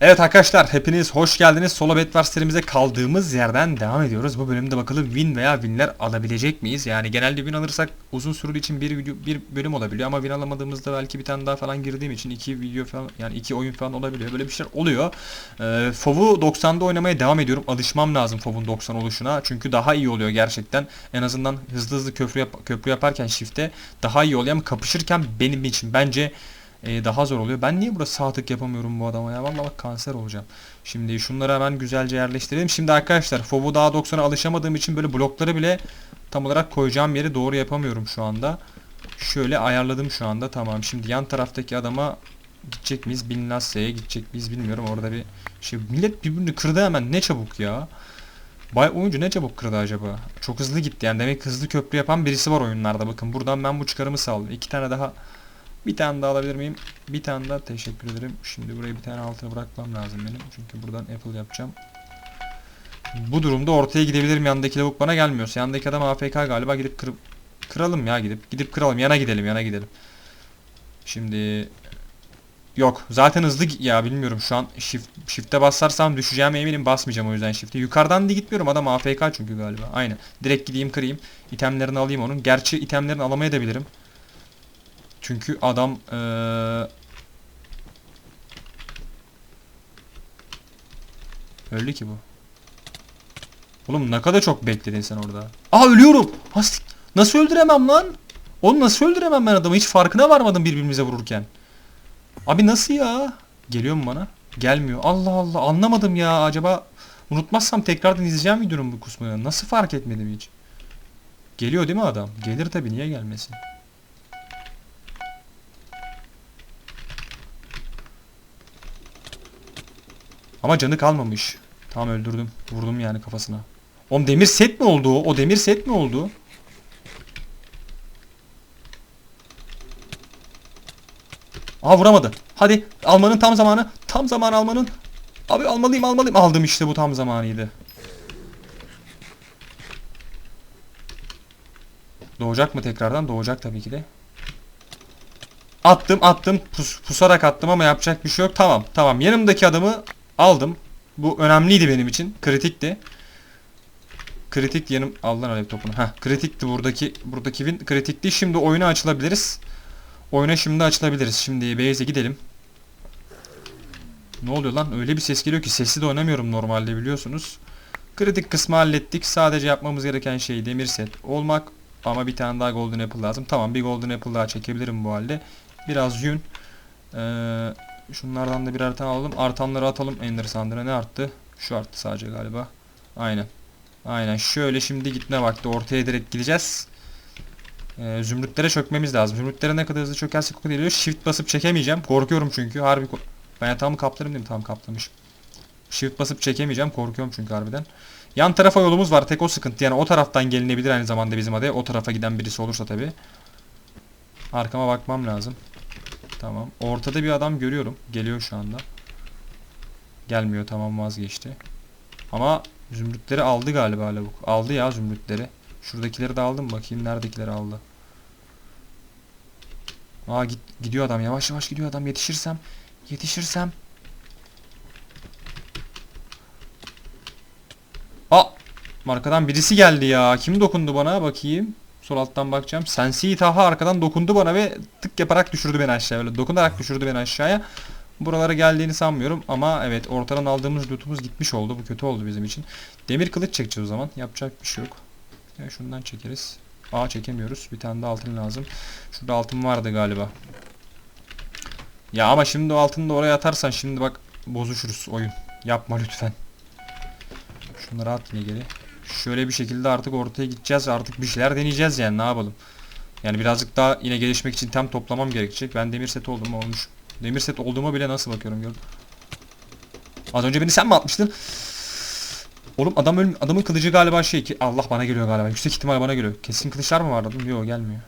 Evet arkadaşlar hepiniz hoş geldiniz. Solo Bedwars serimize kaldığımız yerden devam ediyoruz. Bu bölümde bakalım win veya winler alabilecek miyiz? Yani genelde win alırsak uzun süreli için bir video bir bölüm olabiliyor ama win alamadığımızda belki bir tane daha falan girdiğim için iki video falan yani iki oyun falan olabiliyor. Böyle bir şeyler oluyor. Ee, FoV'u 90'da oynamaya devam ediyorum. Alışmam lazım FoV'un 90 oluşuna. Çünkü daha iyi oluyor gerçekten. En azından hızlı hızlı köprü yap- köprü yaparken shift'te daha iyi oluyor ama kapışırken benim için bence e, daha zor oluyor. Ben niye burada sağ yapamıyorum bu adama ya? Vallahi bak kanser olacağım. Şimdi şunları hemen güzelce yerleştirelim. Şimdi arkadaşlar FOV'u daha 90'a alışamadığım için böyle blokları bile tam olarak koyacağım yeri doğru yapamıyorum şu anda. Şöyle ayarladım şu anda. Tamam. Şimdi yan taraftaki adama gidecek miyiz? Bin Lasse'ye gidecek miyiz bilmiyorum. Orada bir şey millet birbirini kırdı hemen. Ne çabuk ya. Bay oyuncu ne çabuk kırdı acaba? Çok hızlı gitti yani. Demek hızlı köprü yapan birisi var oyunlarda. Bakın buradan ben bu çıkarımı sağladım. İki tane daha bir tane daha alabilir miyim? Bir tane daha teşekkür ederim. Şimdi buraya bir tane altına bırakmam lazım benim. Çünkü buradan Apple yapacağım. Bu durumda ortaya gidebilirim yandaki lavuk bana gelmiyorsa. Yandaki adam AFK galiba gidip kırıp kıralım ya gidip. Gidip kıralım. Yana gidelim yana gidelim. Şimdi Yok. Zaten hızlı ya bilmiyorum şu an shift shift'e basarsam düşeceğime eminim basmayacağım o yüzden shift'e. Yukarıdan da gitmiyorum adam AFK çünkü galiba. Aynen. Direkt gideyim kırayım. İtemlerini alayım onun. Gerçi itemlerini alamaya da bilirim. Çünkü adam eee öldü ki bu. Oğlum ne kadar çok bekledin sen orada. Aa ölüyorum. Hastik. Nasıl öldüremem lan? Oğlum nasıl öldüremem ben adamı? Hiç farkına varmadım birbirimize vururken. Abi nasıl ya? Geliyor mu bana? Gelmiyor. Allah Allah anlamadım ya. Acaba unutmazsam tekrardan izleyeceğim videonun bu kısmını. Nasıl fark etmedim hiç? Geliyor değil mi adam? Gelir tabii niye gelmesin? Ama canı kalmamış. Tamam öldürdüm. Vurdum yani kafasına. Oğlum demir set mi oldu o? O demir set mi oldu? Aa vuramadı. Hadi almanın tam zamanı. Tam zamanı almanın. Abi almalıyım almalıyım. Aldım işte bu tam zamanıydı. Doğacak mı tekrardan? Doğacak tabii ki de. Attım attım. Pus, pusarak attım ama yapacak bir şey yok. Tamam tamam. Yanımdaki adamı aldım. Bu önemliydi benim için. Kritikti. Kritik yanım al lan alev topunu. Heh, kritikti buradaki buradaki win kritikti. Şimdi oyuna açılabiliriz. Oyuna şimdi açılabiliriz. Şimdi base'e gidelim. Ne oluyor lan? Öyle bir ses geliyor ki sesli de oynamıyorum normalde biliyorsunuz. Kritik kısmı hallettik. Sadece yapmamız gereken şey demir set olmak. Ama bir tane daha golden apple lazım. Tamam bir golden apple daha çekebilirim bu halde. Biraz yün. Ee, şunlardan da birer tane alalım. Artanları atalım. Ender sandığına ne arttı? Şu arttı sadece galiba. Aynen. Aynen. Şöyle şimdi gitme vakti. Ortaya direkt gideceğiz. Ee, zümrütlere çökmemiz lazım. Zümrütlere ne kadar hızlı çökersek o kadar geliyor. Shift basıp çekemeyeceğim. Korkuyorum çünkü. Harbi ben yatağımı kaplarım değil mi? Tamam kaplamışım. Shift basıp çekemeyeceğim. Korkuyorum çünkü harbiden. Yan tarafa yolumuz var. Tek o sıkıntı. Yani o taraftan gelinebilir aynı zamanda bizim adaya. O tarafa giden birisi olursa tabi. Arkama bakmam lazım. Tamam. Ortada bir adam görüyorum. Geliyor şu anda. Gelmiyor. Tamam vazgeçti. Ama zümrütleri aldı galiba lavuk. Aldı ya zümrütleri. Şuradakileri de aldım. Bakayım neredekileri aldı. Aa git, gidiyor adam. Yavaş yavaş gidiyor adam. Yetişirsem. Yetişirsem. Aa! Arkadan birisi geldi ya. Kim dokundu bana? Bakayım. Sol alttan bakacağım. Sensi Taha arkadan dokundu bana ve tık yaparak düşürdü beni aşağıya. Böyle dokunarak düşürdü beni aşağıya. Buralara geldiğini sanmıyorum ama evet ortadan aldığımız lootumuz gitmiş oldu. Bu kötü oldu bizim için. Demir kılıç çekeceğiz o zaman. Yapacak bir şey yok. Ya şundan çekeriz. Aa çekemiyoruz. Bir tane de altın lazım. Şurada altın vardı galiba. Ya ama şimdi o altını da oraya atarsan şimdi bak bozuşuruz oyun. Yapma lütfen. Şunları at yine geri. Şöyle bir şekilde artık ortaya gideceğiz. Artık bir şeyler deneyeceğiz yani ne yapalım. Yani birazcık daha yine gelişmek için tem toplamam gerekecek. Ben demir set oldum olmuş. Demir set olduğuma bile nasıl bakıyorum gördün. Az önce beni sen mi atmıştın? Oğlum adam ölüm adamın kılıcı galiba şey ki Allah bana geliyor galiba. Yüksek ihtimal bana geliyor. Kesin kılıçlar mı var dedim. Yok gelmiyor.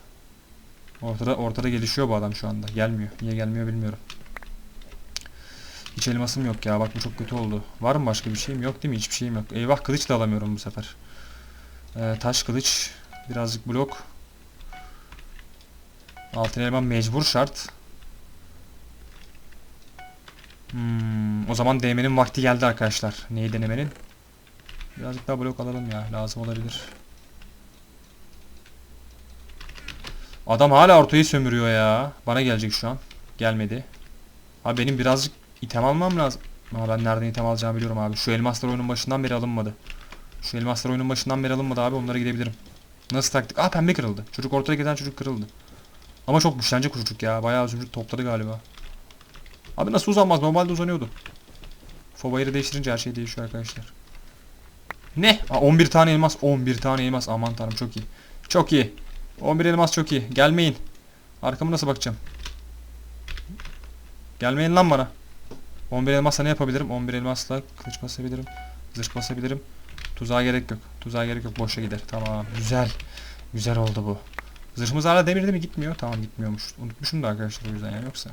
Ortada ortada gelişiyor bu adam şu anda. Gelmiyor. Niye gelmiyor bilmiyorum. Hiç elmasım yok ya. Bak bu çok kötü oldu. Var mı başka bir şeyim? Yok değil mi? Hiçbir şeyim yok. Eyvah kılıç da alamıyorum bu sefer. Ee, taş kılıç. Birazcık blok. Altın elma mecbur şart. Hmm, o zaman denemenin vakti geldi arkadaşlar. Neyi denemenin? Birazcık daha blok alalım ya. Lazım olabilir. Adam hala ortayı sömürüyor ya. Bana gelecek şu an. Gelmedi. Abi benim birazcık item almam lazım. Ama ben nereden item alacağımı biliyorum abi. Şu elmaslar oyunun başından beri alınmadı. Şu elmaslar oyunun başından beri alınmadı abi. Onlara gidebilirim. Nasıl taktik? Aa pembe kırıldı. Çocuk ortaya giden çocuk kırıldı. Ama çok güçlenecek çocuk ya. Bayağı zümrüt topladı galiba. Abi nasıl uzanmaz? Normalde uzanıyordu. Fobayırı değiştirince her şey değişiyor arkadaşlar. Ne? Aa, 11 tane elmas. 11 tane elmas. Aman tanrım çok iyi. Çok iyi. 11 elmas çok iyi. Gelmeyin. Arkamı nasıl bakacağım? Gelmeyin lan bana. 11 elmasla ne yapabilirim? 11 elmasla kılıç basabilirim. Zırh basabilirim. Tuzağa gerek yok. Tuzağa gerek yok. Boşa gider. Tamam. Güzel. Güzel oldu bu. Zırhımız hala demirde mi gitmiyor? Tamam gitmiyormuş. Unutmuşum da arkadaşlar o yüzden yani yoksa.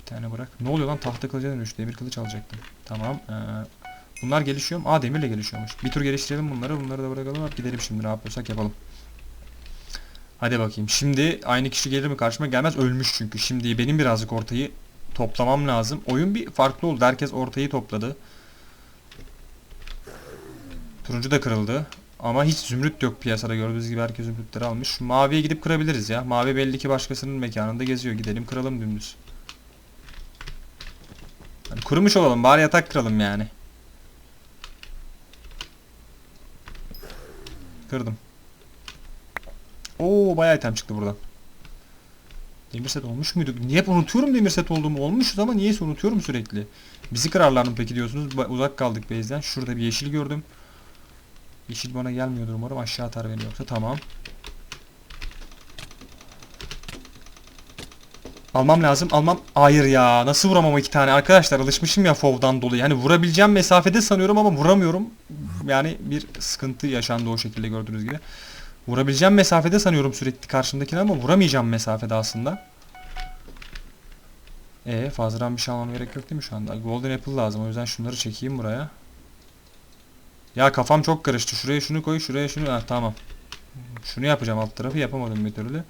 Bir tane bırak. Ne oluyor lan? Tahta kılıca dönüş. Demir kılıç alacaktım. Tamam. Ee, bunlar gelişiyor mu? Aa demirle gelişiyormuş. Bir tur geliştirelim bunları. Bunları da bırakalım. Gidelim şimdi. Ne yapıyorsak yapalım. Hadi bakayım. Şimdi aynı kişi gelir mi karşıma? Gelmez. Ölmüş çünkü. Şimdi benim birazcık ortayı toplamam lazım. Oyun bir farklı oldu. Herkes ortayı topladı. Turuncu da kırıldı. Ama hiç zümrüt yok piyasada. Gördüğünüz gibi herkes zümrütleri almış. Maviye gidip kırabiliriz ya. Mavi belli ki başkasının mekanında geziyor. Gidelim kıralım dümdüz. Hani kurumuş olalım. Bari yatak kıralım yani. Kırdım. Oo bayağı item çıktı buradan. Demir set olmuş muydu? Niye hep unutuyorum demir set olduğumu? Olmuşuz ama niyeyse unutuyorum sürekli. Bizi kırarlar mı peki diyorsunuz? Uzak kaldık base'den. Şurada bir yeşil gördüm. Yeşil bana gelmiyordur umarım. Aşağı atar beni yoksa. Tamam. Almam lazım. Almam. Hayır ya. Nasıl vuramam iki tane? Arkadaşlar alışmışım ya FOV'dan dolayı. Yani vurabileceğim mesafede sanıyorum ama vuramıyorum. Yani bir sıkıntı yaşandı o şekilde gördüğünüz gibi. Vurabileceğim mesafede sanıyorum sürekli karşımdakine ama vuramayacağım mesafede aslında. E fazladan bir şey almam gerek yok değil mi şu anda? Golden Apple lazım. O yüzden şunları çekeyim buraya. Ya kafam çok karıştı. Şuraya şunu koy, şuraya şunu. Ha, tamam. Şunu yapacağım alt tarafı. Yapamadım bir türlü.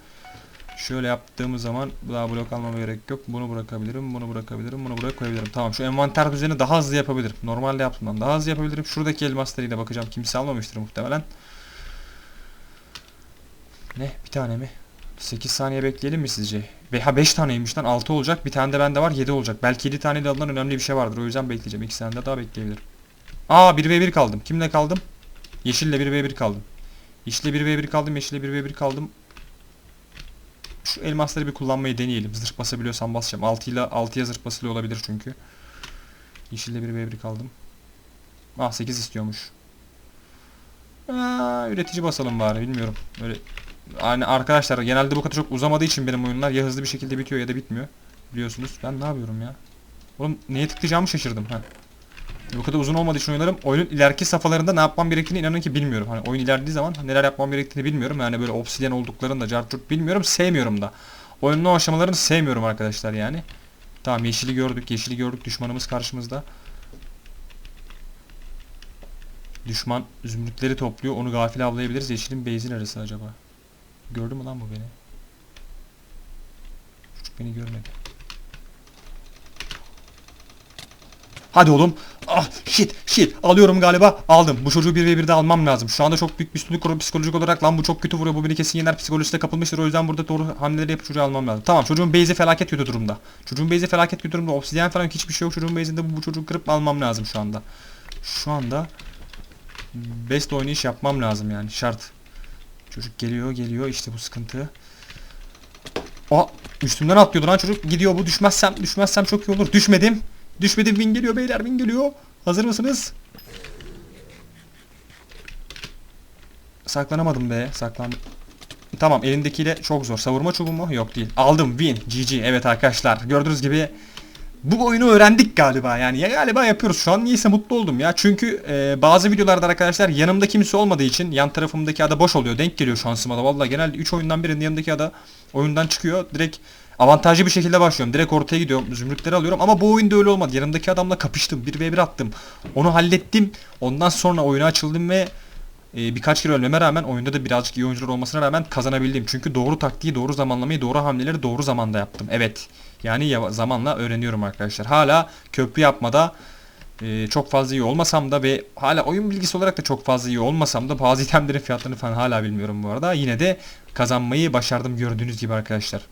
Şöyle yaptığımız zaman daha blok almama gerek yok. Bunu bırakabilirim, bunu bırakabilirim, bunu buraya koyabilirim. Tamam şu envanter düzeni daha hızlı yapabilirim. Normalde yaptığımdan daha hızlı yapabilirim. Şuradaki elmaslarıyla bakacağım. Kimse almamıştır muhtemelen. Ne? Bir tane mi? 8 saniye bekleyelim mi sizce? Ve ha 5 taneymiş lan 6 olacak. Bir tane de bende var 7 olacak. Belki 7 tane de alınan önemli bir şey vardır. O yüzden bekleyeceğim. 2 tane de daha bekleyebilirim. Aa 1v1 kaldım. Kimle kaldım? Yeşille 1v1 kaldım. Yeşille 1v1 kaldım. Yeşille 1v1 kaldım. Şu elmasları bir kullanmayı deneyelim. Zırh basabiliyorsam basacağım. 6 ile 6'ya zırh basılıyor olabilir çünkü. Yeşille 1v1 kaldım. Ah 8 istiyormuş. Aa, üretici basalım bari bilmiyorum. Öyle yani arkadaşlar genelde bu kadar çok uzamadığı için benim oyunlar ya hızlı bir şekilde bitiyor ya da bitmiyor. Biliyorsunuz. Ben ne yapıyorum ya? Oğlum neye tıklayacağımı şaşırdım. Ha. Bu kadar uzun olmadığı için oynarım. Oyunun ileriki safhalarında ne yapmam gerektiğini inanın ki bilmiyorum. Hani oyun ilerlediği zaman neler yapmam gerektiğini bilmiyorum. Yani böyle obsidyen olduklarını da cartçurt bilmiyorum. Sevmiyorum da. Oyunun o aşamalarını sevmiyorum arkadaşlar yani. Tamam yeşili gördük. Yeşili gördük. Düşmanımız karşımızda. Düşman zümrütleri topluyor. Onu gafil avlayabiliriz. Yeşilin base'in arası acaba. Gördü mü lan bu beni? Çocuk beni görmedi. Hadi oğlum. Ah shit shit alıyorum galiba. Aldım. Bu çocuğu 1v1'de almam lazım. Şu anda çok büyük bir üstünlük psikolojik olarak. Lan bu çok kötü vuruyor. Bu beni kesin yener psikolojisine kapılmıştır. O yüzden burada doğru hamleleri yapıp çocuğu almam lazım. Tamam çocuğun base'i felaket kötü durumda. Çocuğun base'i felaket kötü durumda. Obsidyen falan hiçbir şey yok. Çocuğun base'inde bu, bu çocuğu kırıp almam lazım şu anda. Şu anda best oynayış yapmam lazım yani şart. Çocuk geliyor geliyor işte bu sıkıntı. Aa üstümden atlıyordu lan çocuk. Gidiyor bu düşmezsem düşmezsem çok iyi olur. Düşmedim. Düşmedim win geliyor beyler win geliyor. Hazır mısınız? Saklanamadım be saklandım. Tamam elindekiyle çok zor. Savurma çubuğu mu? Yok değil. Aldım win. GG. Evet arkadaşlar gördüğünüz gibi bu oyunu öğrendik galiba yani. Ya galiba yapıyoruz. Şu an niyeyse mutlu oldum ya. Çünkü e, bazı videolarda arkadaşlar yanımda kimse olmadığı için yan tarafımdaki ada boş oluyor. Denk geliyor şansıma da vallahi genelde 3 oyundan birinin yanındaki ada oyundan çıkıyor. Direkt avantajlı bir şekilde başlıyorum. Direkt ortaya gidiyorum. Zümrütleri alıyorum. Ama bu oyunda öyle olmadı. Yanımdaki adamla kapıştım. 1v1 attım. Onu hallettim. Ondan sonra oyuna açıldım ve e, birkaç kere ölmeme rağmen oyunda da birazcık iyi oyuncular olmasına rağmen kazanabildim. Çünkü doğru taktiği, doğru zamanlamayı, doğru hamleleri doğru zamanda yaptım. Evet. Yani zamanla öğreniyorum arkadaşlar. Hala köprü yapmada e, çok fazla iyi olmasam da ve hala oyun bilgisi olarak da çok fazla iyi olmasam da bazı itemlerin fiyatlarını falan hala bilmiyorum bu arada. Yine de kazanmayı başardım gördüğünüz gibi arkadaşlar.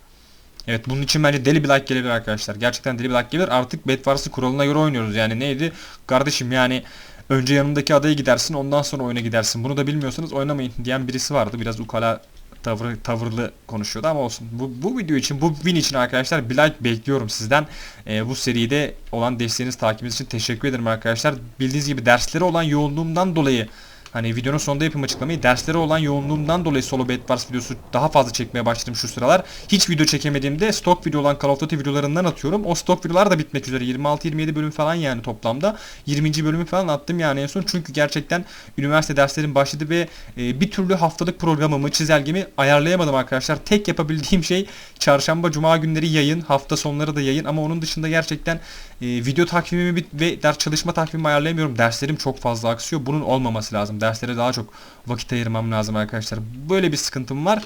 Evet bunun için bence deli bir like gelebilir arkadaşlar. Gerçekten deli bir like gelir. Artık Bedwars'ı kuralına göre oynuyoruz. Yani neydi? Kardeşim yani önce yanındaki adaya gidersin ondan sonra oyuna gidersin. Bunu da bilmiyorsanız oynamayın diyen birisi vardı. Biraz ukala tavır, tavırlı konuşuyordu ama olsun. Bu, bu video için, bu win için arkadaşlar bir like bekliyorum sizden. Ee, bu seride olan desteğiniz, takibiniz için teşekkür ederim arkadaşlar. Bildiğiniz gibi derslere olan yoğunluğumdan dolayı Hani videonun sonunda yapayım açıklamayı. Derslere olan yoğunluğumdan dolayı solo Bed Wars videosu daha fazla çekmeye başladım şu sıralar. Hiç video çekemediğimde stok video olan Call of Duty videolarından atıyorum. O stok videolar da bitmek üzere. 26-27 bölüm falan yani toplamda. 20. bölümü falan attım yani en son. Çünkü gerçekten üniversite derslerim başladı ve e, bir türlü haftalık programımı, çizelgemi ayarlayamadım arkadaşlar. Tek yapabildiğim şey çarşamba, cuma günleri yayın, hafta sonları da yayın ama onun dışında gerçekten e, video takvimimi ve ders çalışma takvimimi ayarlayamıyorum. Derslerim çok fazla aksıyor. Bunun olmaması lazım. Derslere daha çok vakit ayırmam lazım arkadaşlar. Böyle bir sıkıntım var.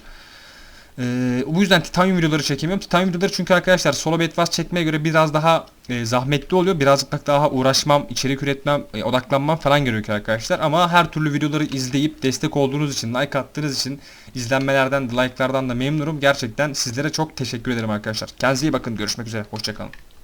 Ee, bu yüzden titanyum videoları çekemiyorum. Titanyum videoları çünkü arkadaşlar solo bedfast çekmeye göre biraz daha e, zahmetli oluyor. Birazcık daha uğraşmam, içerik üretmem, e, odaklanmam falan gerekiyor arkadaşlar. Ama her türlü videoları izleyip destek olduğunuz için, like attığınız için, izlenmelerden, like'lardan da memnunum. Gerçekten sizlere çok teşekkür ederim arkadaşlar. Kendinize iyi bakın. Görüşmek üzere. Hoşçakalın.